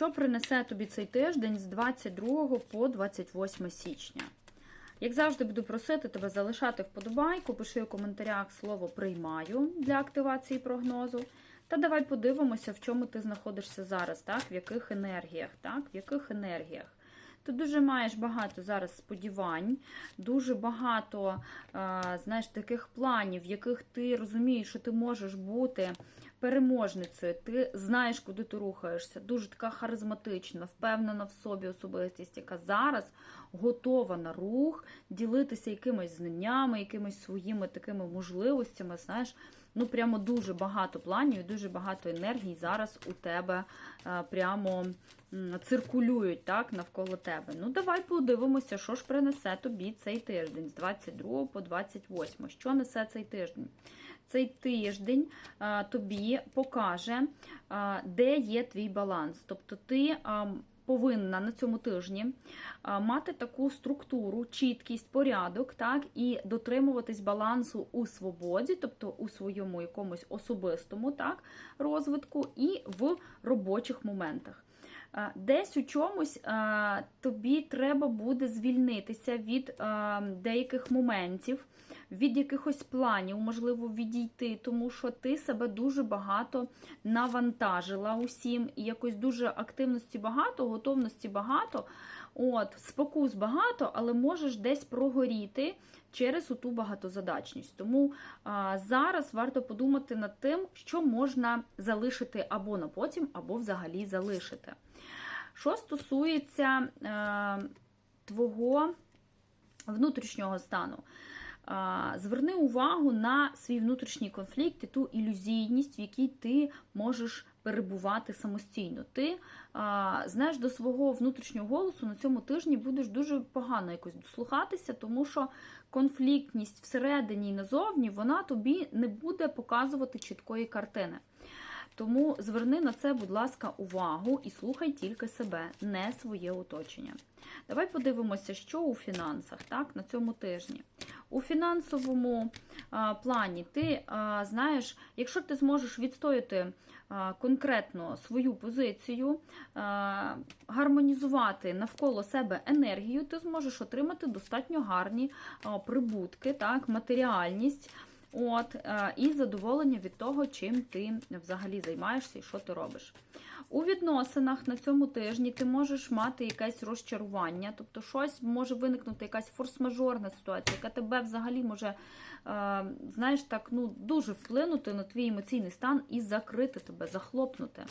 Що принесе тобі цей тиждень з 22 по 28 січня? Як завжди, буду просити тебе залишати вподобайку, пиши у коментарях слово приймаю для активації прогнозу. Та давай подивимося, в чому ти знаходишся зараз, так? В яких енергіях, так? В яких енергіях. Ти дуже маєш багато зараз сподівань, дуже багато, а, знаєш, таких планів, в яких ти розумієш, що ти можеш бути переможницею, ти знаєш, куди ти рухаєшся. Дуже така харизматична, впевнена в собі особистість, яка зараз готова на рух, ділитися якимись знаннями, якимись своїми такими можливостями. Знаєш, ну прямо дуже багато планів, дуже багато енергії зараз у тебе е, прямо циркулюють так, навколо тебе. Ну, давай подивимося, що ж принесе тобі цей тиждень з 22 по 28. Що несе цей тиждень? Цей тиждень а, тобі покаже, а, де є твій баланс. Тобто ти а, повинна на цьому тижні мати таку структуру, чіткість, порядок, так, і дотримуватись балансу у свободі, тобто у своєму якомусь особистому так, розвитку, і в робочих моментах. Десь у чомусь тобі треба буде звільнитися від деяких моментів, від якихось планів, можливо, відійти, тому що ти себе дуже багато навантажила усім, і якось дуже активності багато, готовності багато, от, спокус багато, але можеш десь прогоріти через ту багатозадачність. Тому а, зараз варто подумати над тим, що можна залишити або на потім, або взагалі залишити. Що стосується е, твого внутрішнього стану, зверни увагу на свій внутрішній конфлікт і ту ілюзійність, в якій ти можеш перебувати самостійно. Ти знаєш до свого внутрішнього голосу на цьому тижні будеш дуже погано якось дослухатися, тому що конфліктність всередині і назовні вона тобі не буде показувати чіткої картини. Тому зверни на це, будь ласка, увагу і слухай тільки себе, не своє оточення. Давай подивимося, що у фінансах так, на цьому тижні. У фінансовому а, плані ти а, знаєш, якщо ти зможеш відстояти а, конкретно свою позицію, а, гармонізувати навколо себе енергію, ти зможеш отримати достатньо гарні а, прибутки, так, матеріальність. От, е, і задоволення від того, чим ти взагалі займаєшся і що ти робиш. У відносинах на цьому тижні ти можеш мати якесь розчарування, тобто щось може виникнути, якась форс-мажорна ситуація, яка тебе взагалі може, е, знаєш, так, ну, дуже вплинути на твій емоційний стан і закрити тебе, захлопнути.